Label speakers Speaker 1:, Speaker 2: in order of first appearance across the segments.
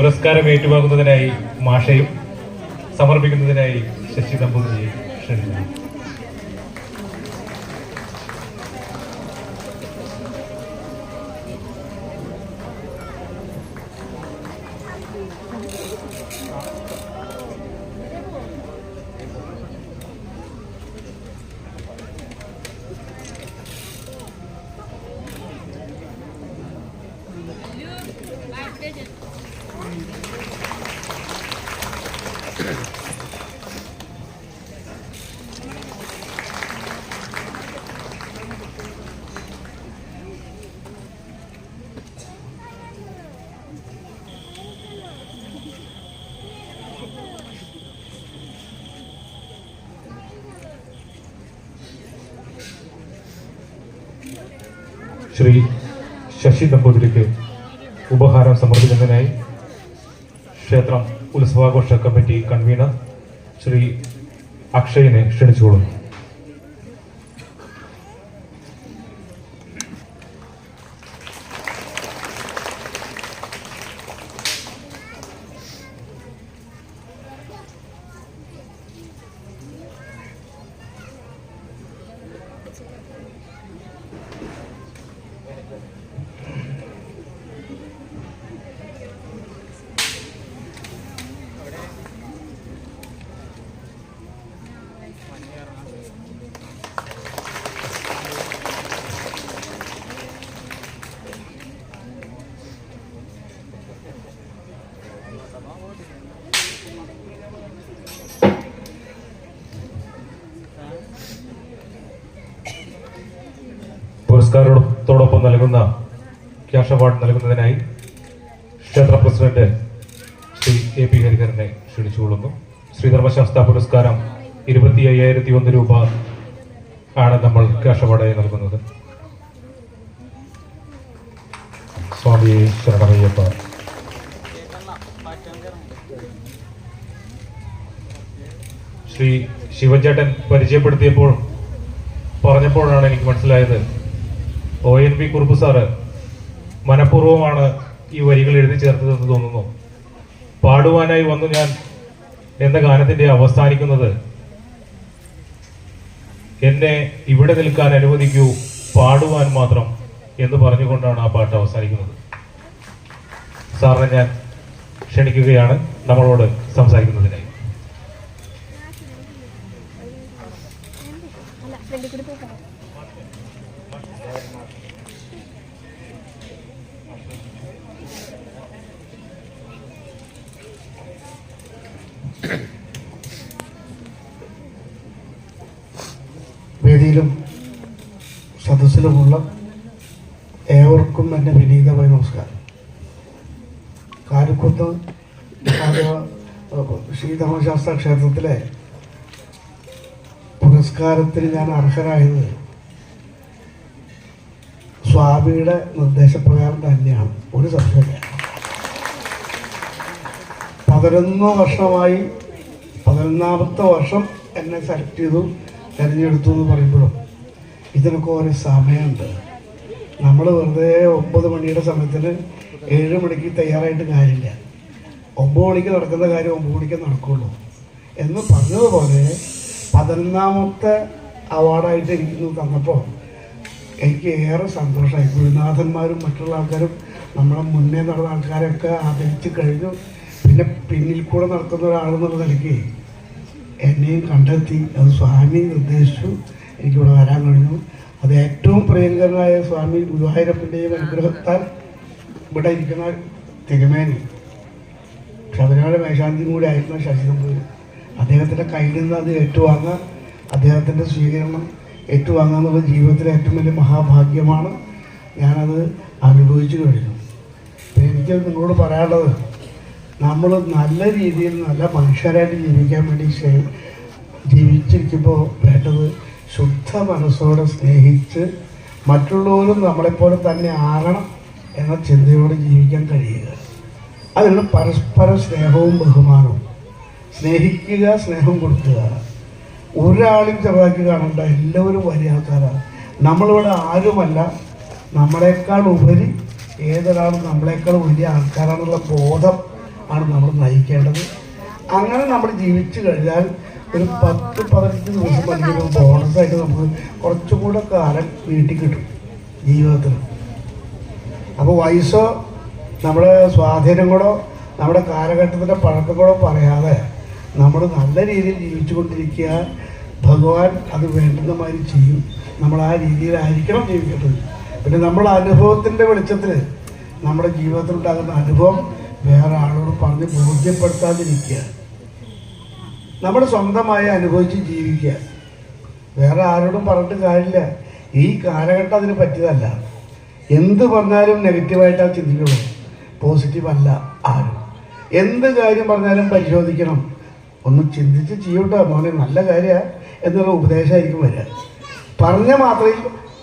Speaker 1: പുരസ്കാരം ഏറ്റുവാങ്ങുന്നതിനായി മാഷയും സമർപ്പിക്കുന്നതിനായി ശശി നമ്പൂതിരിയെ ക്ഷണിക്കുന്നു. ശ്രീ ശശി നമ്പൂതിരിക്ക് ഉപഹാരം സമർപ്പിക്കുന്നതിനായി ക്ഷേത്രം ഉത്സവാഘോഷ കമ്മിറ്റി കൺവീനർ ശ്രീ അക്ഷയനെ ക്ഷണിച്ചുകൊള്ളുന്നു. പുരസ്കാരത്തോടൊപ്പം നൽകുന്ന ക്യാഷ് അവാർഡ് നൽകുന്നതിനായി ക്ഷേത്ര പ്രസിഡന്റ് ശ്രീ എ പി ഹരിഹരനെ ക്ഷണിച്ചുകൊള്ളുന്നു. ശ്രീധർമ്മശാസ്ത്ര പുരസ്കാരം ഇരുപത്തി അയ്യായിരത്തി ഒന്ന് രൂപ ആണ് നമ്മൾ ക്യാഷ് അവാർഡായി നൽകുന്നത്. സ്വാമി ശരണമയ്യപ്പ. ശ്രീ ശിവചേട്ടൻ പരിചയപ്പെടുത്തിയപ്പോൾ പറഞ്ഞപ്പോഴാണ് എനിക്ക് മനസ്സിലായത് O N V Kurup sir മനഃപൂർവമാണ് ഈ വരികൾ എഴുതി ചേർത്തതെന്ന് തോന്നുന്നു. പാടുവാനായി വന്നു ഞാൻ എന്ന ഗാനത്തിന്റെ അവസാനിക്കുന്നത്. എന്നെ ഇവിടെ നിൽക്കാൻ അനുവദിക്കൂ പാടുവാൻ മാത്രം എന്ന് പറഞ്ഞുകൊണ്ടാണ് ആ പാട്ട് അവസാനിക്കുന്നത്. സാറിനെ ഞാൻ ക്ഷണിക്കുകയാണ്. നമ്മളോട് സംസാരിക്കുന്നതിനായി
Speaker 2: പറയാം
Speaker 3: വേദിയിലും സദസ്സിലുമുള്ള ഏവർക്കും എന്റെ വിനീതമായ നമസ്കാരം. കാലിക്കുത്ത് ശ്രീധർമ്മശാസ്ത്ര ക്ഷേത്രത്തിലെ പുരസ്കാരത്തിന് ഞാൻ അർഹരായത് സ്വാമിയുടെ നിർദ്ദേശപ്രകാരം തന്നെയാണ്. ഒരു സംശയമില്ല പതിനൊന്ന് വർഷമായി പതിനൊന്നാമത്തെ വർഷം എന്നെ സെലക്ട് ചെയ്തു തിരഞ്ഞെടുത്തു എന്ന് പറയുമ്പോഴും ഇതിനൊക്കെ ഒരു സമയമുണ്ട്. നമ്മൾ വെറുതെ ഒമ്പത് മണിയുടെ സമയത്തിന് ഏഴ് മണിക്ക് തയ്യാറായിട്ട് കാര്യമില്ല. ഒമ്പത് മണിക്ക് നടക്കുന്ന കാര്യം ഒമ്പത് മണിക്ക് നടക്കുള്ളൂ. എന്ന് പറഞ്ഞതുപോലെ പതിനൊന്നാമത്തെ അവാർഡായിട്ട് എനിക്ക് തന്നപ്പോൾ എനിക്ക് ഏറെ സന്തോഷമായി. ഗുരുനാഥന്മാരും മറ്റുള്ള ആൾക്കാരും നമ്മളെ മുന്നേ നടന്ന ആൾക്കാരൊക്കെ ആദരിച്ച് കഴിഞ്ഞു. പിന്നെ പിന്നിൽ കൂടെ നടക്കുന്ന ഒരാളെന്നുള്ള നിലയ്ക്ക് എന്നെയും കണ്ടെത്തി. അത് സ്വാമി നിർദ്ദേശിച്ചു. എനിക്കിവിടെ വരാൻ കഴിഞ്ഞു അത് ഏറ്റവും പ്രിയങ്കരനായ സ്വാമി ഗുരുവായൂരപ്പന്റെയും അനുഗ്രഹത്താൽ ഇവിടെ ഇരിക്കുന്ന തിരുമേനി. ശബരിമല മേശാന്തിയും കൂടി ആയിരുന്ന ശശി നമ്പൂരി അദ്ദേഹത്തിന്റെ കയ്യിൽ നിന്ന് അത് ഏറ്റുവാങ്ങുക അദ്ദേഹത്തിന്റെ സ്വീകരണം ഏറ്റുവാങ്ങുക എന്നുള്ള ജീവിതത്തിലെ ഏറ്റവും വലിയ മഹാഭാഗ്യമാണ് ഞാനത് അനുഭവിച്ചു കഴിഞ്ഞു. എനിക്ക് നിങ്ങളോട് പറയാനുള്ളത് നമ്മൾ നല്ല രീതിയിൽ നല്ല മനുഷ്യരായിട്ട് ജീവിക്കാൻ വേണ്ടി ജീവിച്ചിരിക്കുമ്പോൾ വേണ്ടത് ശുദ്ധ മനസ്സോടെ സ്നേഹിച്ച് മറ്റുള്ളവരും നമ്മളെപ്പോലെ തന്നെ ആകണം എന്ന ചിന്തയോടെ ജീവിക്കാൻ കഴിയുക. അതിനുള്ള പരസ്പര സ്നേഹവും ബഹുമാനവും. സ്നേഹിക്കുക സ്നേഹം കൊടുക്കുക. ഒരാളും ചെറുതാക്കി കാണണ്ട എല്ലാവരും വലിയ ആൾക്കാരാണ് നമ്മളിവിടെ ആരുമല്ല. നമ്മളെക്കാൾ ഉപരി ഏതൊരാളും നമ്മളെക്കാൾ വലിയ ആൾക്കാരാണെന്നുള്ള ബോധം ആണ് നമ്മൾ നയിക്കേണ്ടത്. അങ്ങനെ നമ്മൾ ജീവിച്ചു കഴിഞ്ഞാൽ ഒരു പത്ത് പതിനഞ്ച് ദിവസം ഒരു ബോണസായിട്ട് നമുക്ക് കുറച്ചും കൂടെ കാലം വീട്ടിൽ കിട്ടും ജീവിതത്തിൽ. അപ്പോൾ വയസ്സോ നമ്മുടെ സ്വാധീനങ്ങളോ നമ്മുടെ കാലഘട്ടത്തിന്റെ പഴക്കങ്ങളോ പറയാതെ നമ്മൾ നല്ല രീതിയിൽ ജീവിച്ചു കൊണ്ടിരിക്കുക ഭഗവാൻ അത് വേണ്ടുന്ന മാതിരി ചെയ്യും. നമ്മൾ ആ രീതിയിലായിരിക്കണം ജീവിക്കേണ്ടത്. പിന്നെ നമ്മൾ അനുഭവത്തിന്റെ വെളിച്ചത്തിൽ നമ്മുടെ ജീവിതത്തിലുണ്ടാകുന്ന അനുഭവം വേറെ ആളോട് പറഞ്ഞ് ബോധ്യപ്പെടുത്താതിരിക്കുക. നമ്മൾ സ്വന്തമായി അനുഭവിച്ച് ജീവിക്കുക. വേറെ ആരോടും പറഞ്ഞിട്ട് കാര്യമില്ല. ഈ കാലഘട്ടം അതിന് പറ്റിയതല്ല. എന്ത് പറഞ്ഞാലും നെഗറ്റീവായിട്ടാണ് ചിന്തിക്കുള്ളൂ. പോസിറ്റീവ് അല്ല ആരും. എന്ത് കാര്യം പറഞ്ഞാലും പരിശോധിക്കണം. ഒന്ന് ചിന്തിച്ച് ചെയ്യട്ടോ മോനെ നല്ല കാര്യമാണ് എന്നുള്ള ഉപദേശമായിരിക്കും വരിക. പറഞ്ഞ മാത്രമേ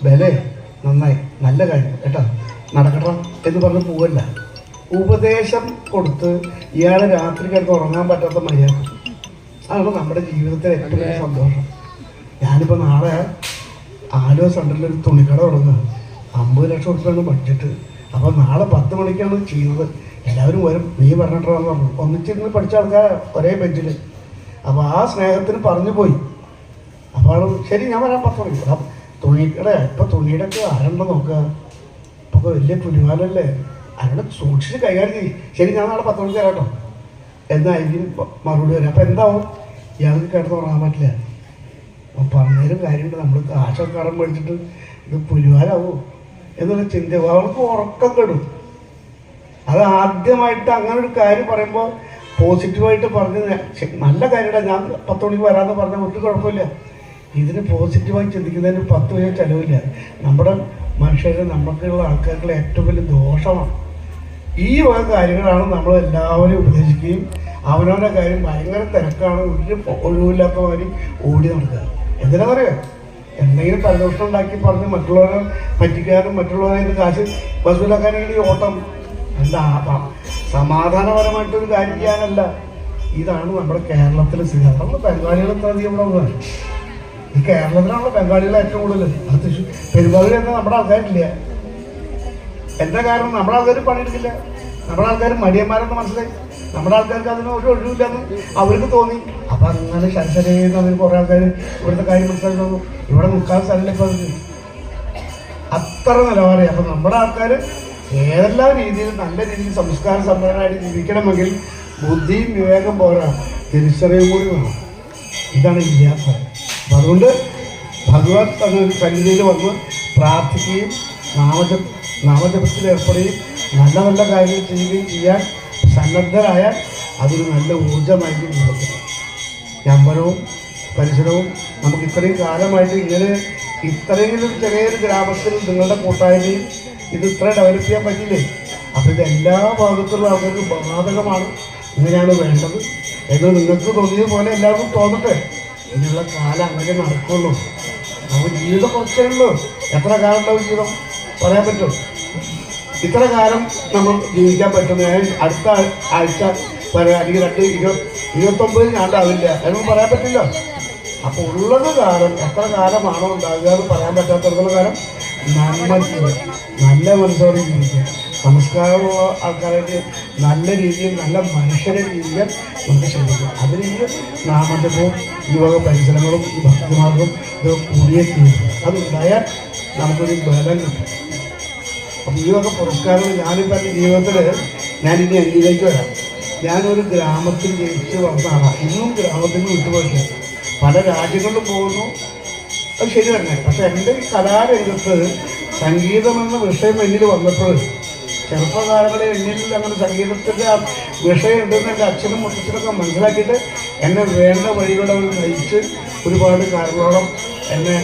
Speaker 3: ബലേ നന്നായി നല്ല കാര്യം കേട്ടോ? നടക്കണം എന്ന് പറഞ്ഞ് പോവല്ല. ഉപദേശം കൊടുത്ത് ഇയാളെ രാത്രി കിടന്ന് ഉറങ്ങാൻ പറ്റാത്ത മര്യാദ. അതാണ് നമ്മുടെ ജീവിതത്തിലെ ഏറ്റവും വലിയ സന്തോഷം. ഞാനിപ്പോൾ നാളെ ആലുവ സെന്ററിൽ ഒരു തുണിക്കട തുടങ്ങുക അമ്പത് ലക്ഷം റുപ്യാണ് ബഡ്ജറ്റ് അപ്പോൾ നാളെ പത്ത് മണിക്കാണ് ചെയ്യുന്നത്. എല്ലാവരും വരും. നീ പറഞ്ഞിട്ടാന്ന് പറഞ്ഞു. ഒന്നിച്ചിരുന്ന് പഠിച്ച ആൾക്കാർ ഒരേ ബെഞ്ചിൽ അപ്പോൾ ആ സ്നേഹത്തിന് പറഞ്ഞു പോയി. അപ്പോൾ ശരി ഞാൻ വരാൻ പത്ത് മണിക്ക്. തുണിയുടെ ഇപ്പോൾ തുണിയുടെ ഒക്കെ ആരണ്ട നോക്കുക അപ്പോൾ വലിയ തുണിമാലല്ലേ അരണ്ട സൂക്ഷിച്ച് കൈകാര്യം ചെയ്യും. ശരി ഞാൻ നാളെ പത്ത് മണിക്ക് തരാം കേട്ടോ. എന്നായിരിക്കും മറുപടി വരാം. അപ്പോൾ എന്താവും? ഇയാൾക്ക് കിടന്ന് ഉറങ്ങാൻ പറ്റില്ല. അപ്പോൾ പറഞ്ഞതിലും കാര്യമുണ്ട്. നമ്മൾ കാശൊക്കെ കടം മേടിച്ചിട്ട് ഇത് പുലിവാലാവോ? എന്നുള്ള ചിന്ത. അവൾക്ക് ഉറക്കം കെടും. അത് ആദ്യമായിട്ട് അങ്ങനെ ഒരു കാര്യം പറയുമ്പോൾ പോസിറ്റീവായിട്ട് പറഞ്ഞ് നല്ല കാര്യമാണ് ഞാൻ പത്ത് മണിക്ക് വരാമെന്ന് പറഞ്ഞാൽ ഒട്ടും കുഴപ്പമില്ല. ഇതിന് പോസിറ്റീവായി ചിന്തിക്കുന്നതിന് പത്ത് പൈസ ചിലവില്ല. നമ്മുടെ മനുഷ്യരെ നമുക്കുള്ള ആൾക്കാർക്കുള്ള ഏറ്റവും വലിയ ദോഷമാണ്. ഈ വക കാര്യങ്ങളാണ് നമ്മൾ എല്ലാവരും ഉപദേശിക്കുകയും അവനവന്റെ കാര്യം ഭയങ്കര തിരക്കാണ്. ഒരു ഒഴിവില്ലാത്ത മാതിരി ഓടി നടക്കുക. എന്തിനാ പറയുക? എന്തെങ്കിലും പരദോഷം ഉണ്ടാക്കി പറഞ്ഞ് മറ്റുള്ളവരെ പറ്റിക്കാനും മറ്റുള്ളവരെ കാശ് വസൂലാക്കാനും ഈ ഓട്ടം. എന്താ സമാധാനപരമായിട്ടൊരു കാര്യം ചെയ്യാനല്ല. ഇതാണ് നമ്മുടെ കേരളത്തിലെ സ്ഥിതി. നമ്മൾ ബംഗാളികൾ എത്ര അധികം ഈ കേരളത്തിലാണല്ലോ ബംഗാളികൾ ഏറ്റവും കൂടുതൽ. അത് തൃശ്ശൂർ പെരുമ്പാവൂർ എന്ന നമ്മുടെ ആൾക്കാരില്ല. എന്താ കാരണം? നമ്മുടെ ആൾക്കാർ പണിയെടുക്കില്ല. നമ്മുടെ ആൾക്കാർ മടിയന്മാരെന്ന് മനസ്സിലായി. നമ്മുടെ ആൾക്കാർക്ക് അതിന് ഒരു ഒഴിവില്ലെന്ന് അവർക്ക് തോന്നി. അപ്പൊ അങ്ങനെ ശരശരയെന്ന് അതിന് കുറെ ആൾക്കാർ ഇവിടുത്തെ കാര്യം മനസ്സിലാക്കുന്നു ഇവിടെ നിൽക്കാൻ സ്ഥലമില്ല ഇപ്പൊ അത്ര നിലവാരം അപ്പൊ നമ്മുടെ ആൾക്കാർ ഏതെല്ലാം രീതിയിൽ നല്ല രീതിയിൽ സംസ്കാര സമ്പന്നരായിട്ട് ജീവിക്കണമെങ്കിൽ ബുദ്ധിയും വിവേകം പോരാ. തിരിച്ചറിയും കൂടി വേണം. ഇതാണ് ഇല്ലാത്ത അപ്പം അതുകൊണ്ട് ഭഗവത് സന്നിധിയിൽ വന്ന് പ്രാർത്ഥിക്കുകയും നാമജപ നാമജപത്തിൽ ഏർപ്പെടുകയും നല്ല നല്ല കാര്യങ്ങൾ ചെയ്യുകയും ചെയ്യാൻ സന്നദ്ധരായാൽ അതൊരു നല്ല ഊർജമായിട്ട് ജീവിതത്തിൽ ഈ അമ്പലവും പരിസരവും നമുക്ക് ഇത്രയും കാലമായിട്ട് ഇങ്ങനെ ഇത്രയെങ്കിലും ചെറിയൊരു ഗ്രാമത്തിൽ നിങ്ങളുടെ കൂട്ടായ്മയും ഇത് ഇത്ര ഡെവലപ്പ് ചെയ്യാൻ പറ്റില്ലേ അപ്പോൾ ഇത് എല്ലാ ഭാഗത്തുള്ള ആൾക്കാർക്ക് ബാധകമാണ്. ഇങ്ങനെയാണ് വേണ്ടത്. എന്ന് നിങ്ങൾക്ക് തോന്നിയത് പോലെ എല്ലാവർക്കും തോന്നട്ടെ. ഇതിനുള്ള കാലം അങ്ങനെ നടക്കുള്ളൂ. അപ്പോൾ ജീവിതം കുറച്ചേ ഉള്ളൂ. എത്ര കാലം ഉണ്ടാവും ജീവിതം? പറയാൻ പറ്റുമോ? ഇത്ര കാലം നമ്മൾ ജീവിക്കാൻ പറ്റുന്ന അടുത്ത ആഴ്- ആഴ്ച വരെ അല്ലെങ്കിൽ രണ്ട് ഇരുപത് ഇരുപത്തൊമ്പതിന് ആണ്ടാവില്ല അതിനൊന്നും പറയാൻ പറ്റില്ല. അപ്പോൾ ഉള്ളത് കാലം എത്ര കാലമാണോ ഉണ്ടാകുക എന്ന് പറയാൻ പറ്റാത്തടത്തോളം കാലം നന്മ നല്ല മനസ്സോടെ ജീവിക്കുക. സംസ്കാരമുള്ള ആൾക്കാരായിട്ട് നല്ല രീതിയിൽ നല്ല മനുഷ്യരെ ജീവിക്കാൻ നമുക്ക് ശ്രമിക്കാം അതിന് നാമജപവും ഈ വക പരിസരങ്ങളും ഈ ഭക്തിമാർഗവും ഇത് കൂടിയേ തീരും. അതുണ്ടായാൽ നമുക്കൊരു ബലം കിട്ടും. അപ്പം ഈ വക പുരസ്കാരങ്ങൾ ഞാനിപ്പോൾ എന്റെ ജീവിതത്തിൽ ഞാനിനി എന്നിലേക്ക് വരാം. ഞാനൊരു ഗ്രാമത്തിൽ ജനിച്ച് വന്ന ആളാണ് ഇന്നും ഗ്രാമത്തിൽ നിന്ന് വിട്ടുപോയിട്ടില്ല. പല രാജ്യങ്ങളിലും പോകുന്നു. അത് ശരി തന്നെ. പക്ഷെ എന്റെ കലാരംഗത്ത് സംഗീതം എന്ന വിഷയം എന്നിൽ വന്നപ്പോൾ ചെറുപ്പകാലങ്ങളിൽ എന്നിൽ അങ്ങനെ സംഗീതത്തിന്റെ ആ വിഷയം ഉണ്ടെന്ന് എന്റെ അച്ഛനും മുത്തച്ഛനൊക്കെ മനസ്സിലാക്കിയിട്ട് എന്നെ വേണ്ട വഴികളെ അവർ നയിച്ച് ഒരുപാട് കാരണോളം എന്നെ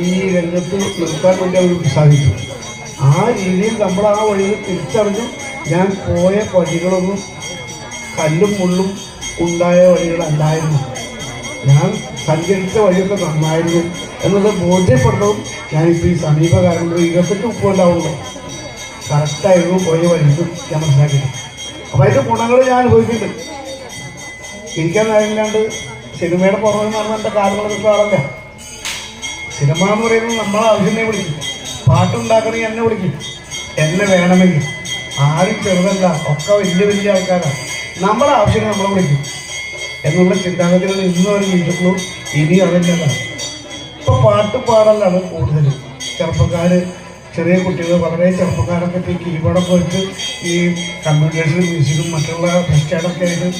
Speaker 3: ഈ രംഗത്ത് നിർത്താൻ വേണ്ടി അവർ ഉത്സാഹിച്ചു ആ രീതിയിൽ നമ്മൾ ആ വഴിയിൽ തിരിച്ചറിഞ്ഞു ഞാൻ പോയ വഴികളൊന്നും കല്ലും മുള്ളും ഉണ്ടായ വഴികളല്ലായിരുന്നു. ഞാൻ സഞ്ചരിച്ച വഴിയൊക്കെ നന്നായിരുന്നു എന്നുള്ളത് ബോധ്യപ്പെടുന്നതും ഞാനിപ്പോൾ ഈ സമീപകാലങ്ങളിൽ ഇരുപത്തെട്ട് മുപ്പതുണ്ടാവുള്ളൂ. കറക്റ്റായിരുന്നു പോയ വഴിക്ക് ഞാൻ മനസ്സിലാക്കിയത്. അപ്പോൾ അതിന്റെ ഗുണങ്ങൾ ഞാൻ അനുഭവിക്കുന്നുണ്ട്. ഇരിക്കാൻ നേരമില്ലാണ്ട് സിനിമയുടെ പുറമെന്ന് പറഞ്ഞ എന്റെ ആളല്ല? സിനിമ എന്ന് പറയുന്നത് നമ്മളെ ആവശ്യമേ വിളിക്കും. പാട്ടുണ്ടാക്കണമെങ്കിൽ എന്നെ വിളിക്കും. എന്നെ വേണമെങ്കിൽ. ആരും ചെറുതല്ല ഒക്കെ വലിയ വലിയ ആൾക്കാരാണ് നമ്മളെ ആവശ്യങ്ങൾ നമ്മളെ വിളിക്കും. എന്നുള്ള ചിന്താഗതികൾ ഇന്നും അവർ വീട്ടിലുള്ളൂ ഇനി അതന്നെയാണ് ഇപ്പൊ പാട്ട് പാടലാണ് കൂടുതൽ ചെറുപ്പക്കാര് ചെറിയ കുട്ടികൾ വളരെ ചെറുപ്പക്കാരൊക്കെ ഈ കീബോർഡൊക്കെ വെച്ച് ഈ കമ്പ്യൂട്ടേഴ്സിലും മ്യൂസിക്കും മറ്റുള്ള ഫെസ്റ്റേഡൊക്കെ ആയിട്ട്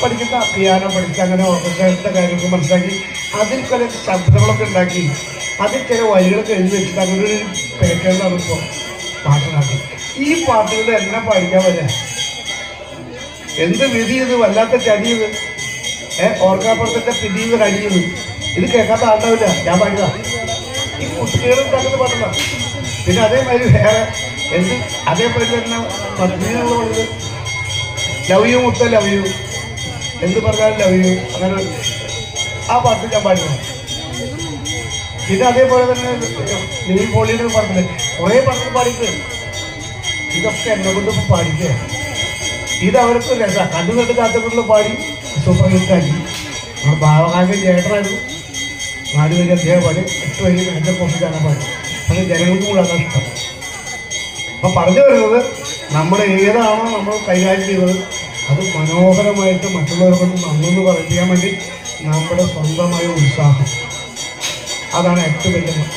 Speaker 3: പഠിക്കുന്ന പിയാനോ പഠിച്ച് അങ്ങനെ ഓർക്കേഷന്റെ കാര്യമൊക്കെ മനസ്സിലാക്കി അതിൽ ചില ശബ്ദങ്ങളൊക്കെ ഉണ്ടാക്കി അതിൽ ചില വരികളൊക്കെ എഴുതി വെച്ചിട്ട് അങ്ങനെ ഒരു പേറ്റേണാണ് ഇപ്പോൾ പാട്ടുണ്ടാക്കി ഈ പാട്ടുകൾ എന്നെ പഠിക്കാൻ വരെ. എന്ത് വിധി ഇത്? വല്ലാത്ത ചതിയത് ഏ ഓർക്കാപ്പുറത്തിന്റെ പിടി ഇത് അടിയത് ഇത്. കേൾക്കാത്ത ആളുണ്ടാവില്ല. ഞാൻ പാടില്ല ഈ കുട്ടികൾ ഉണ്ടാക്കുന്ന പാട്ടില്ല പിന്നെ അതേമാതിരി വേറെ എന്ത്? അതേപോലെ തന്നെ പത്നി എന്നുള്ള പറഞ്ഞത് ലവ് യു മുത്ത ലവ് യു എന്ത് പറഞ്ഞാലും ലവ് യു അങ്ങനെ ആ പാട്ട് ഞാൻ പാടുന്നു പിന്നെ അതേപോലെ തന്നെ നീ പോളിയുടെ പാട്ടിൽ കുറേ പാട്ടുകൾ പാടിയിട്ടുണ്ട്. ഇതൊക്കെ എന്നെ കൊണ്ട് ഇപ്പൊ പാടിക്കുക ഇത് അവർക്ക് രസമാണ് കണ്ടു കണ്ട് കാത്തുകൊണ്ടുള്ള പാടി സൂപ്പർ ഹിറ്റാക്കി നമ്മുടെ ഭാവകാലം ചേട്ടനായിരുന്നു നാല് പേര് അദ്ദേഹം പാടി. എട്ട് വരി എന്റെ കോപ്പിക്കാണ് പാടി. പക്ഷേ ജനങ്ങൾക്ക് കൂടെ ഇഷ്ടം അപ്പം പറഞ്ഞു വരുന്നത് നമ്മൾ ഏതാണോ നമ്മൾ കൈകാര്യം ചെയ്തത് അത് മനോഹരമായിട്ട് മറ്റുള്ളവർക്ക് കൊണ്ട് നന്നെന്ന് പറയാൻ വേണ്ടി നമ്മുടെ സ്വന്തമായ ഉത്സാഹം. അതാണ് ഏറ്റവും വലിയ കാര്യം.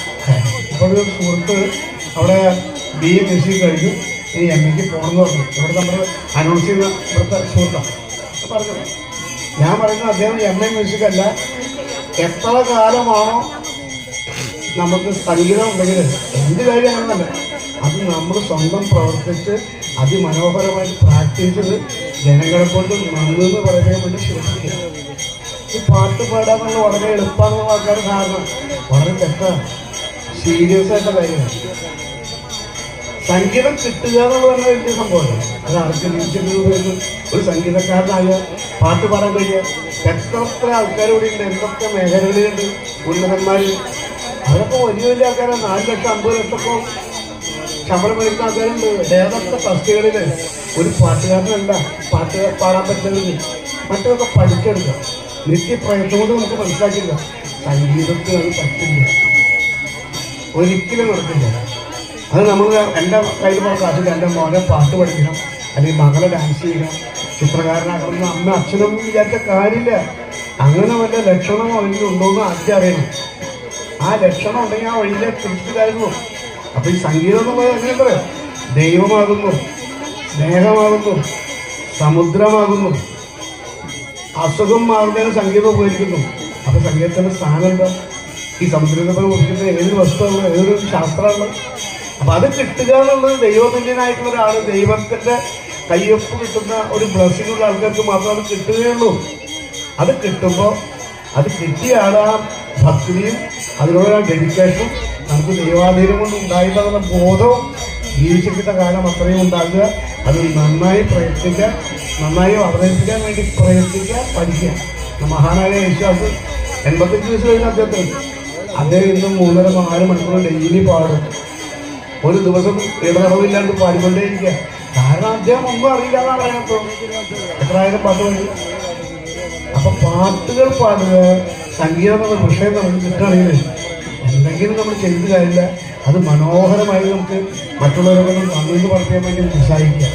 Speaker 3: ഇപ്പോൾ ഒരു സുഹൃത്ത് അവിടെ ബി എ എസ് സി കഴിഞ്ഞു. ഇനി എം എക്ക് പോകണമെന്ന് പറഞ്ഞു. ഇവിടെ നമ്മൾ അനൗൺസ് ചെയ്യുന്ന ഇവിടുത്തെ സുഹൃത്താണ് പറഞ്ഞു ഞാൻ പറയുന്നത് അദ്ദേഹം എം എ മ്യൂസിക് അല്ല. എത്ര കാലമാണോ നമുക്ക് സംഗീതം ഉണ്ടെങ്കിൽ എന്ത് കാര്യം അത് നമ്മൾ സ്വന്തം പ്രവർത്തിച്ച് അതിമനോഹരമായി പ്രാക്ടീസ് ചെയ്ത് ജനങ്ങളെ കൊണ്ട് നന്ദെന്ന് പറയാൻ വേണ്ടി ശ്രമിക്കുക. ഈ പാട്ട് പാടാന്നുള്ള വളരെ എളുപ്പമാണെന്ന് ആൾക്കാർ കാരണം വളരെ തെറ്റാണ് സീരിയസ് ആയിട്ടുള്ള കാര്യമാണ്. സംഗീതം കിട്ടുക എന്നുള്ളത് തന്നെ വലിയ സംഭവമാണ് അത് ആർക്ക് വീഴ്ച ഒരു സംഗീതക്കാരനായ പാട്ട് പാടാൻ കഴിയുക. എത്ര എത്ര ആൾക്കാരിവിടെ ഉണ്ട്? എന്തൊക്കെ മേഖലകളിലുണ്ട്? ഉന്നതന്മാർ അവരൊക്കെ വലിയ വലിയ ആൾക്കാരെ നാല് ലക്ഷം അമ്പത് ലക്ഷമൊക്കെ ശമ്പളം മേടിക്കുന്ന ആൾക്കാരുണ്ട് ഏതൊക്കെ തസ്തികളിൽ ഒരു പാട്ടുകാരനല്ല പാട്ട് പാടാൻ പറ്റുന്നത്. മറ്റൊക്കെ പഠിച്ചെടുക്കാം. നിത്യപ്രയത്നം കൊണ്ട് നമുക്ക് മനസ്സിലാക്കില്ല. സംഗീതത്തിൽ അത് പറ്റില്ല. ഒരിക്കലും നടക്കില്ല. അത് നമ്മൾ എന്റെ കയ്യിൽ പറഞ്ഞ എന്റെ മോനെ പാട്ട് പഠിക്കണം അല്ലെങ്കിൽ മകളെ ഡാൻസ് ചെയ്യണം. ചിത്രകാരനാക്കണം അമ്മ അച്ഛനൊന്നും വിചാരിച്ച കാര്യമില്ല. അങ്ങനെ വല്ല ലക്ഷണമോ അതിൽ ഉണ്ടോയെന്ന് ആദ്യം അറിയണം. ആ ലക്ഷണം ഉണ്ടെങ്കിൽ ആ വഴിയിലെ തിരിച്ചിലായിരുന്നു അപ്പൊ ഈ സംഗീതം എന്നുള്ളത് എങ്ങനെയുണ്ട് ദൈവമാകുന്നു സ്നേഹമാകുന്നു സമുദ്രമാകുന്നു. അസുഖം മാറുന്നതിന് സംഗീതം ഉപയോഗിക്കുന്നു. അപ്പൊ സംഗീതത്തിന്റെ സ്ഥാനം എന്താ ഈ സമുദ്രത്തെ കുറിക്കുന്ന ഏതൊരു വസ്തുവാണ് ഏതൊരു ശാസ്ത്രമാണ്. അപ്പൊ അത് കിട്ടുക എന്നുള്ളത് ദൈവതുല്യനായിട്ടുള്ള ഒരാൾ ദൈവത്തിന്റെ കയ്യൊപ്പ് കിട്ടുന്ന ഒരു ബ്ലസ്സിംഗ് ഉള്ള ആൾക്കാർക്ക് മാത്രമേ അത് കിട്ടുകയുള്ളൂ. അത് കിട്ടുമ്പോൾ അത് കിട്ടിയ ആ ഭക്തിയും അതിനോടുള്ള ഡെഡിക്കേഷനും നമുക്ക് ദൈവാധീനം കൊണ്ട് ഉണ്ടായിട്ടുള്ള ബോധവും ജീവിച്ചിട്ട കാലം അത്രയും ഉണ്ടാക്കുക അത് നന്നായി പ്രയത്നിക്കുക നന്നായി അവതരിപ്പിക്കാൻ വേണ്ടി പ്രയത്നിക്കുക പഠിക്കുക. മഹാനായ യേശുദാസ് എൺപത്തഞ്ച് വയസ്സ് കഴിഞ്ഞ അദ്ദേഹത്തിന്. അദ്ദേഹം ഇന്നും മൂന്നര നാല് മണിക്കൂർ ഡെയിലി പാടും. ഒരു ദിവസം ഇടതടവില്ലാണ്ട് പാടിക്കൊണ്ടേയിരിക്കുക. കാരണം അദ്ദേഹം മുമ്പ് അറിയില്ല എന്നാണ് പറയുന്നത് എത്രായിരം പാട്ട് പാടി അപ്പൊ പാട്ടുകൾ പാടുക സംഗീതം എന്ന വിഷയം നമുക്ക് കിട്ടണമെങ്കിൽ എന്തെങ്കിലും നമ്മൾ ചെയ്തു കാര്യമില്ല അത് മനോഹരമായി നമുക്ക് മറ്റുള്ളവരോടൊന്നും നന്ദി പഠിക്കാൻ വേണ്ടി ഉത്സാഹിക്കുക.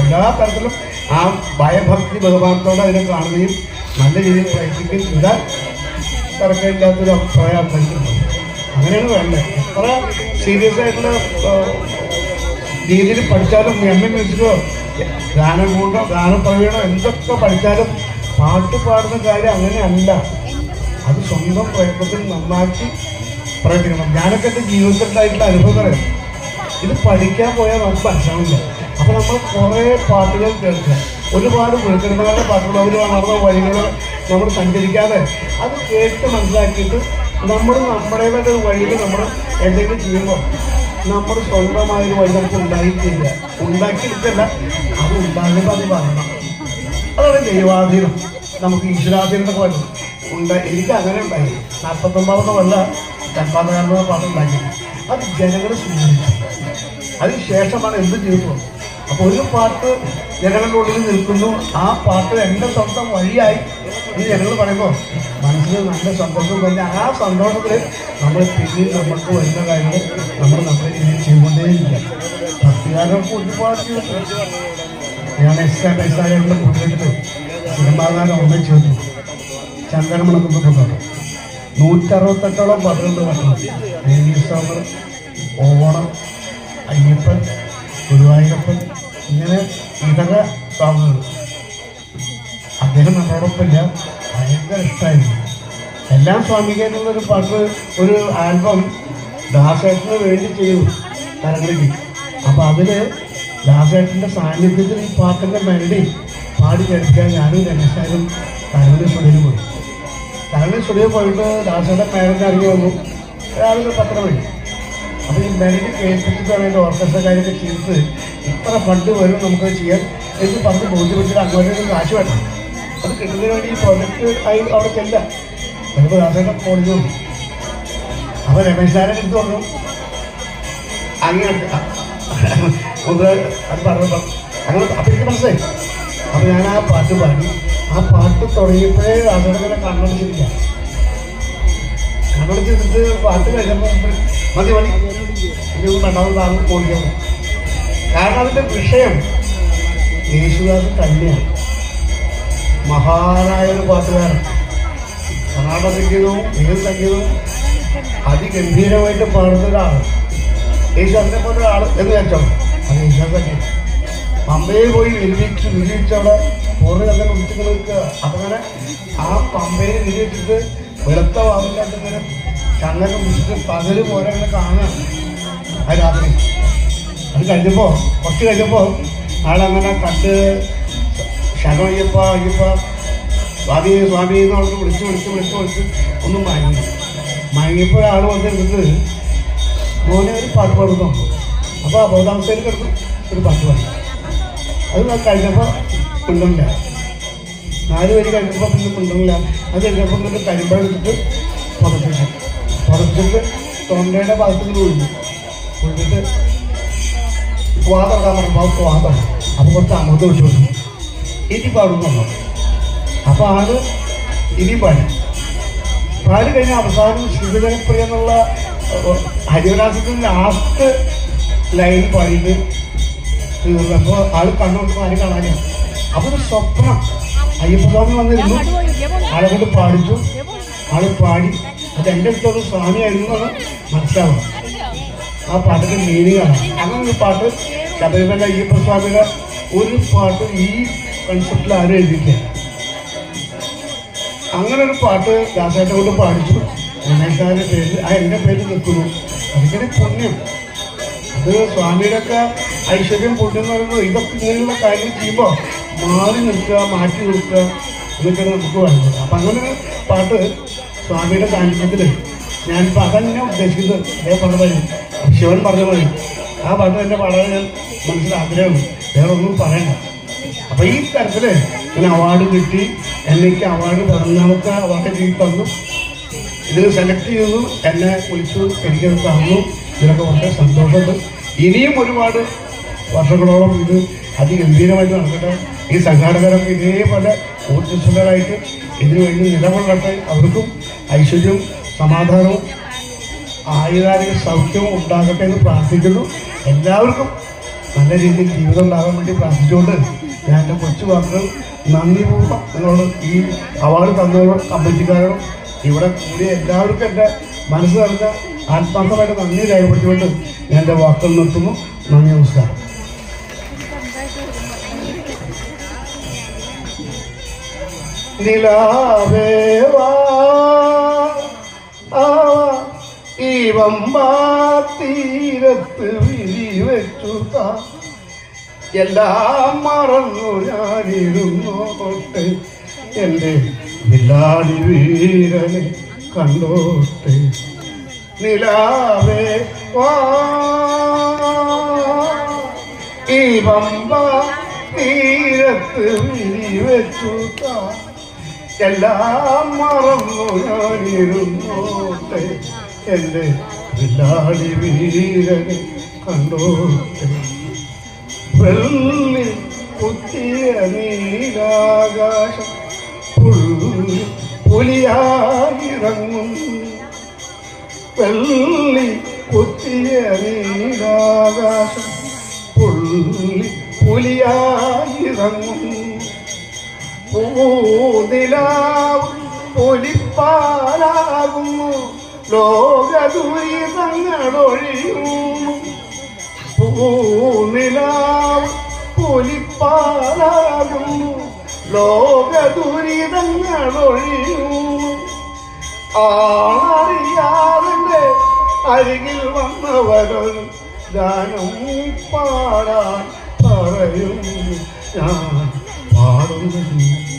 Speaker 3: എല്ലാ തരത്തിലും ആ ഭയഭക്തി ബഹുമാനത്തോടെ അതിനെ കാണുകയും നല്ല രീതിയിൽ പ്രയത്നിക്കുകയും ചെയ്താൽ തിരക്കില്ലാത്തൊരു അഭിപ്രായം ഉണ്ടായിട്ടുണ്ട് അങ്ങനെയാണ് വേണ്ടത്. എത്ര സീരിയസ് ആയിട്ടുള്ള രീതിയിൽ പഠിച്ചാലും എം എ മ്യൂസിക്കോ ഗാനം കൊണ്ടോ ഗാനം പറയണോ എന്തൊക്കെ പഠിച്ചാലും പാട്ട് പാടുന്ന കാര്യം അങ്ങനെ അല്ല. അത് സ്വന്തം പ്രയത്നത്തിൽ നന്നാക്കി പ്രയത്നിക്കണം ഞാനൊക്കെ എന്റെ ജീവിതത്തിലുണ്ടായിട്ടുള്ള അനുഭവം പറയാം. ഇത് പഠിക്കാൻ പോയാൽ നമുക്ക് മനസ്സിലാവില്ല. അപ്പൊ നമ്മൾ കുറേ പാട്ടുകൾ കേൾക്കുക. ഒരുപാട് വിളിക്കുന്നവരുടെ പാട്ടുകൾ അവർ വളർന്ന വഴികൾ നമ്മൾ സഞ്ചരിക്കാതെ അത് കേട്ട് മനസ്സിലാക്കിയിട്ട് നമ്മൾ നമ്മുടേതായിട്ട് ഒരു വഴിയിൽ നമ്മൾ എന്തെങ്കിലും ചെയ്യുമ്പോൾ നമ്മൾ സ്വന്തമായൊരു വഴി നമുക്ക് ഉണ്ടായിട്ടില്ല. ഉണ്ടാക്കിയിട്ടില്ല. അത് ഉണ്ടാകുമ്പോൾ അത് പറയണം. അതാണ് ദൈവാധീനം. നമുക്ക് ഈശ്വരാധീനം പോലെ ഉണ്ടായി എനിക്ക് അങ്ങനെ ഉണ്ടായി. നാൽപ്പത്തൊമ്പതൊക്കെ വല്ല ചപ്പാത്തകാരന്റെ പാട്ട് ഉണ്ടാക്കി. അത് ജനങ്ങൾ സ്വീകരിച്ചു ശേഷമാണ് എന്ത് ചെയ്തു അപ്പോൾ ഒരു പാട്ട് ജനങ്ങളുടെ ഉള്ളിൽ നിൽക്കുന്നു. ആ പാട്ട് എന്റെ സ്വന്തം വഴിയായി ഈ ജനങ്ങൾ പറയുമ്പോൾ മനസ്സിന് നല്ല സന്തോഷം തന്നെ. ആ സന്തോഷത്തിൽ നമ്മൾ പിന്നീട് നമുക്ക് വരുന്ന കാര്യങ്ങൾ നമ്മൾ നമ്മുടെ രീതിയിൽ ചെയ്തുകൊണ്ടേയിരിക്കുക. ഭക്തികാരൊക്കെ ഒരുപാട് ജീവിതം ഞാൻ എക്സ്ട്രാ കൊണ്ട് കൂട്ടിട്ട് സിനിമാകാരൻ ഒന്നിച്ചു വന്നു. ചന്ദ്രമണം കൊണ്ടു നൂറ്ററുപത്തെട്ടോളം പതിനൊന്ന് വർഷം ദേവീസ്വാമർ ഓണം അയ്യപ്പൻ ഗുരുവായൂരപ്പൻ ഇങ്ങനെ ഇതര സ്വാമികൾ. അദ്ദേഹം നമ്മളോടൊപ്പമില്ല ഭയങ്കര ഇഷ്ടമായിരുന്നു എല്ലാ സ്വാമികേന്നുള്ളൊരു പാട്ട് ഒരു ആൽബം ദാസേട്ടന് വേണ്ടി ചെയ്തു തരങ്ങളിക്ക് അപ്പോൾ അതിൽ ദാസേട്ടന്റെ സാന്നിധ്യത്തിൽ ഈ പാട്ടിന്റെ മെലഡി പാടി കേൾക്കാൻ ഞാനും രമേശാരും തരങ്ങളിൽ സ്റ്റുഡിയോയിൽ പോയി. തരങ്ങളിൽ സ്റ്റുഡിയോ പോയിട്ട് ദാസയുടെ പേരൊക്കെ ഇറങ്ങി വന്നു. രാവിലെ പത്തര മണി. അപ്പോൾ ഈ മെലഡി കേൾപ്പിച്ചിട്ടാണ് എന്റെ ഓർക്കസ്ട്രക്കാരൊക്കെ ചെയ്ത് ഇത്ര ഫണ്ട് വരും നമുക്ക് ചെയ്യാൻ എന്ന് പറഞ്ഞ് ബോധ്യപ്പെട്ടിട്ട് അങ്ങോട്ടേക്ക് കാശ് വേണം. അത് കിട്ടുന്നതിന് വേണ്ടി ഈ പ്രൊജക്ട് ആയി അവിടെ ചെല്ല. ചിലപ്പോൾ ദാസയുടെ ഫോണിൽ വന്നു അപ്പോൾ രമേശ് സാരൻ എടുത്ത് പറഞ്ഞു അങ്ങനെ ഒന്ന് അത് പറഞ്ഞു അങ്ങനെ അപ്പം എനിക്ക് മനസ്സിലായി. അപ്പം ഞാൻ ആ പാട്ട് പാടി. ആ പാട്ട് തുടങ്ങിയപ്പോഴേ ദാസേട്ടനെ കണ്ണടച്ചിരിക്കുക കണ്ണടച്ചിട്ട് പാട്ട് കഴിഞ്ഞപ്പോൾ മതി മതി. ഇനി രണ്ടാമത് താങ്കൾ പോയിക്കാൻ കാരണം അതിന്റെ വിഷയം യേശുദാസ് തന്നെയാണ്. മഹാനായ ഒരു പാട്ടുകാരൻ. കർണാടക സംഗീതവും ഏത് സംഗീതവും അതിഗംഭീരമായിട്ട് പാടുന്ന ഒരാളാണ്. യേശുദാസിനെ പോലെ ഒരാൾ എന്ന് വിചാരിച്ചോ അത് യേശുദാസ് തന്നെ പമ്പയിൽ പോയി വിരിവിച്ച് വിരിവിച്ചവിടെ പൂർണ അങ്ങനെ ഉച്ചങ്ങൾ നിൽക്കുക അതങ്ങനെ ആ പമ്പയിൽ വിരിവിച്ചിട്ട് വെളുത്ത വാവില്ലാത്ത ഇങ്ങനെ ചങ്ങനെ പിടിച്ചിട്ട് പകൽ പോലെ അങ്ങനെ കാണുക ആ രാത്രി അത് കഴിഞ്ഞപ്പോൾ കുറച്ച് കഴിഞ്ഞപ്പോൾ ആളങ്ങനെ കണ്ട് ശരണം അയ്യപ്പ അയ്യപ്പ സ്വാമി സ്വാമി എന്ന് അവർക്ക് വിളിച്ച് വിളിച്ച് വിളിച്ച് വിളിച്ച് ഒന്നും മയങ്ങി മയങ്ങിയപ്പോൾ ആൾ വന്നിരുന്നത് മോനെ ഒരു പാട്ട് പാടുന്നു. അപ്പോൾ അബോധാവസ്ഥയിൽ കിടന്നു ഒരു പാട്ട് പാടി. അത് കഴിഞ്ഞപ്പോൾ മിണ്ടണില്ല നാല് പേര് കഴിഞ്ഞപ്പോൾ പിന്നെ മിണ്ടണില്ല അത് കഴിഞ്ഞപ്പോൾ ഇങ്ങനെ കരിമ്പെടുത്തിട്ട് പുറത്തിട്ട് പുറത്തിട്ട് തൊണ്ടയുടെ ഭാഗത്ത് ഒഴിഞ്ഞു ഒഴിഞ്ഞിട്ട് വാതറക്കാൻ പറഞ്ഞപ്പോൾ വാതം അപ്പോൾ കുറച്ച് അമൃതം ഒഴിച്ചു കൊടുത്തു. ഇനി പാടുന്നു അപ്പോൾ ആൾ ഇനി പാടി. പാടി കഴിഞ്ഞ അവസാനം എന്നുള്ള ഹരിവരാസത്തിന്റെ ലാസ്റ്റ് ലൈൻ പാടിയിട്ട് തീർന്നപ്പോൾ ആൾ കണ്ണോട്ട് മാറി കാണാനും. അപ്പോൾ ഒരു സ്വപ്നം. അയ്യപ്പസ്വാമി വന്നിരുന്നു. ആളെ കൊണ്ട് പാടിച്ചു. ആൾ പാടി. അത് എന്റെ അടുത്തൊരു സ്വാമിയായിരുന്നു അത് മനസ്സിലാവണം ആ പാട്ടിന്റെ മീനിങ് ആണ്. അങ്ങനെ ഒരു പാട്ട് ശബരിമല അയ്യപ്പസ്വാമിയുടെ ഒരു പാട്ട് ഈ കൺസെപ്റ്റിൽ ആരും എഴുതിയിട്ടില്ല. അങ്ങനെ ഒരു പാട്ട് ദാസേട്ട കൊണ്ട് പാടിച്ചു. ഗണേശാന്റെ പേരിൽ ആ എന്റെ പേരിൽ നിൽക്കുന്നു. അതിങ്ങനെ പുണ്യം? അത് സ്വാമിയുടെ ഒക്കെ ഐശ്വര്യം പുണ്യം എന്ന് പറയുമ്പോൾ ഇതൊക്കെ ഇങ്ങനെയുള്ള കാര്യങ്ങൾ ചെയ്യുമ്പോൾ മാറി നിൽക്കുക മാറ്റി നിൽക്കുക എന്നൊക്കെയാണ് നമുക്ക് വേണ്ടത്. അപ്പം അങ്ങനെ പാട്ട് സ്വാമിയുടെ സാന്നിധ്യത്തിൽ ഞാനിപ്പോൾ അതന്നെ ഉദ്ദേശിക്കുന്നത്. അതേ പറഞ്ഞ പോലെ ശിവൻ പറഞ്ഞ പോലെ ആ പാട്ട് തന്നെ പാടാൻ ഞാൻ മനസ്സിൽ ആഗ്രഹമുണ്ട് വേറെ ഒന്നും പറയണ്ട. അപ്പോൾ ഈ തരത്തിൽ ഞാൻ അവാർഡ് കിട്ടി. എന്നേക്ക് അവാർഡ് പതിനാമത്തെ അവാർഡ് കിട്ടി തന്നു. ഇതിൽ സെലക്ട് ചെയ്തു എന്നെ വിളിച്ചു എനിക്കത് തന്നു ഇതിലൊക്കെ വളരെ സന്തോഷമുണ്ട്. ഇനിയും ഒരുപാട് വർഷങ്ങളോളം ഇത് അതിഗംഭീരമായിട്ട് നടക്കട്ടെ. ഈ സംഘാടകരൊക്കെ ഇതേപോലെ ഊർജസ്വലരായിട്ട് ഇതിനു വേണ്ടി നിലകൊള്ളട്ടെ. അവർക്കും ഐശ്വര്യവും സമാധാനവും ആയുധാരിക സൗഖ്യവും ഉണ്ടാകട്ടെ എന്ന് പ്രാർത്ഥിക്കുന്നു. എല്ലാവർക്കും നല്ല രീതിയിൽ ജീവിതം ഉണ്ടാകാൻ വേണ്ടി പ്രാർത്ഥിച്ചുകൊണ്ട് ഞാൻ എന്റെ കൊച്ചു വാക്കുകൾ നന്ദിപൂർവം നിങ്ങളോട് ഈ അവാർഡ് തന്നവരോട് കമ്മിറ്റിക്കാരോടും ഇവിടെ കൂടിയ എല്ലാവർക്കും എന്റെ മനസ്സ് നിറഞ്ഞ ആത്മാർത്ഥമായിട്ട് നന്ദി രേഖപ്പെടുത്തിക്കൊണ്ട് ഞാൻ എന്റെ വാക്കുകൾ നിർത്തുന്നു. നന്ദി നമസ്കാരം. വമ്പാത്തീരത്ത് വിരി വെച്ചു എല്ലാം മറന്നു ഞാനിരുന്നോട്ടെ. എന്റെ വില്ലാടി വീരനെ കണ്ടോട്ടെ. നിലാവേ വാ. ഈ വമ്പ തീരത്ത് വെച്ചു എല്ലാം മറന്നു ഞാനിരുന്നോട്ടെ. എന്റെ വില്ലാടി വീരനെ കണ്ടോട്ടെ. വെള്ളി കുത്തിയ നീലാകാശം വെള്ളി കുത്തിയ നീലാകാശം പുള്ളി പുലിയായിറങ്ങും. പൂനിലാവും പൊലിപ്പാലാകുന്നു. ലോകദുരിതങ്ങളൊഴിയും പൂനിലാവും പൊലിപ്പാലാകുന്നു. ആറിയാതെ ദുരിതങ്ങളൊഴിയുന്നു ആളറിയാതെ അരികിൽ വന്നവരും ഗാനം പാടാൻ പറയും. ഞാൻ പാടുന്നു.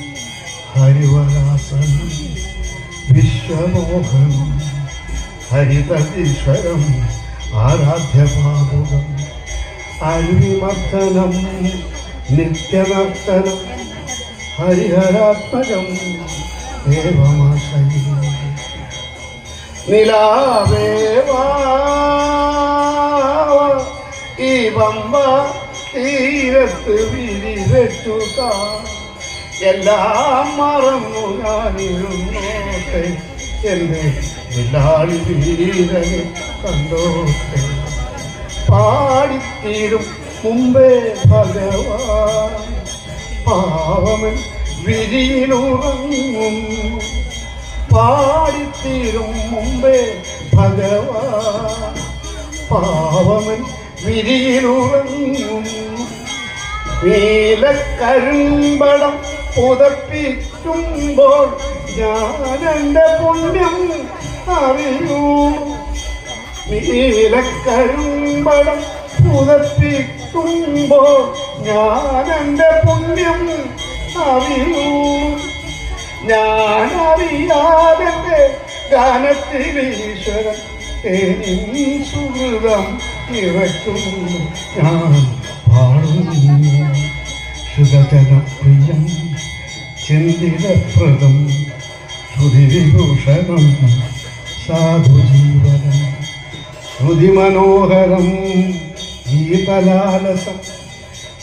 Speaker 3: ഹരിവരാസനം വിശ്വമോഹനം ഹരിതീശ്വരം ആരാധ്യപാദുകം അരുവിമർദ്ദനം നിത്യനർത്തനം ഹരിഹരാത്മകം ദേവമാശൈ നിലാവേവാ ഈ പമ്പ തീരത്ത് വിരിവെട്ടുക എല്ലാം മറന്നു ഞാനിരുന്നോട്ടെ. എന്നെ വില്ലാളി വീരനെ കണ്ടോട്ടെ. പാടിത്തീരും മുമ്പേ ഭഗവാൻ. പാവമൻ വിരിയിലുറങ്ങുന്നു പാടിത്തീരും മുമ്പേ ഭഗവാ പാവമൻ വിരിയിലുറങ്ങും. നീലക്കരുമ്പടം പുതപ്പിക്കുമ്പോൾ ഞാൻ എന്റെ പുണ്യം അറിയൂ. നീലക്കരുമ്പടം പുതപ്പിക്കുമ്പോൾ ഞാൻ എന്റെ പുണ്യം അറിയൂ. ഞാൻ അറിയാതെ ഗാനത്തിൽ ഈശ്വരൻ സുഹൃതം ഇറക്കുന്നു ഞാൻ പാടുന്നു. ശുദ്ധജനപ്രിയം ചിന്തിതപ്രദം ശ്രുതിവിഭൂഷണം സാധുജീവനം ശ്രുതിമനോഹരം ഗീതലാലസം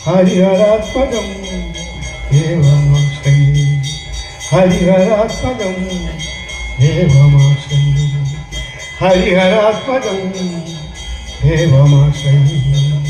Speaker 3: ഹരിഹരാത്മകം ദേവമാശ്രയേ ഹരിഹരാത്മകം ദേവമാശ്രയേ ഹരിഹരാത്മകം ദേവമാശ്രയേ